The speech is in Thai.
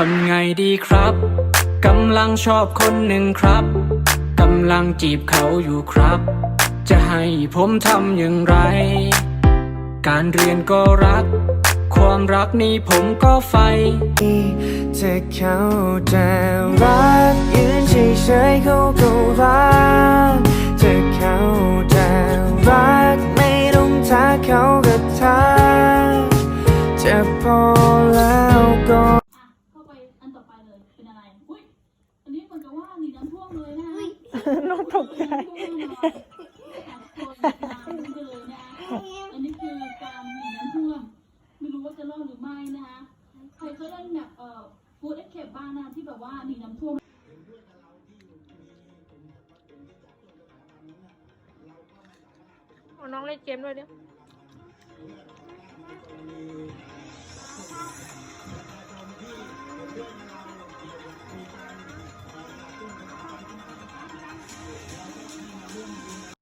ทำไงดีครับ กำลังชอบคนหนึ่งครับ กำลังจีบเขาอยู่ครับ จะให้ผมทำอย่างไร การเรียนก็รัก ความรักนี้ผมก็ใฝ่ถ้าเขาจะรักยืนเฉยๆเขาก็รักถ้าเขาจะรักไม่ต้องทักเขาก็ทักจะพอแล้วก็อะเข้าไปอันต่อไปเลยเป็นอะไร อุ้ยอันนี้เหมือนกับว่าหนีน้ำท่วมเลยนะน้องตกใจ ใครเล่นแบบเอ่อฟูดเอ็กเคปบ้างนะที่แบบว่าหนีน้ำท่วม เอาน้องเล่นเกมด้วยเดี๋ยว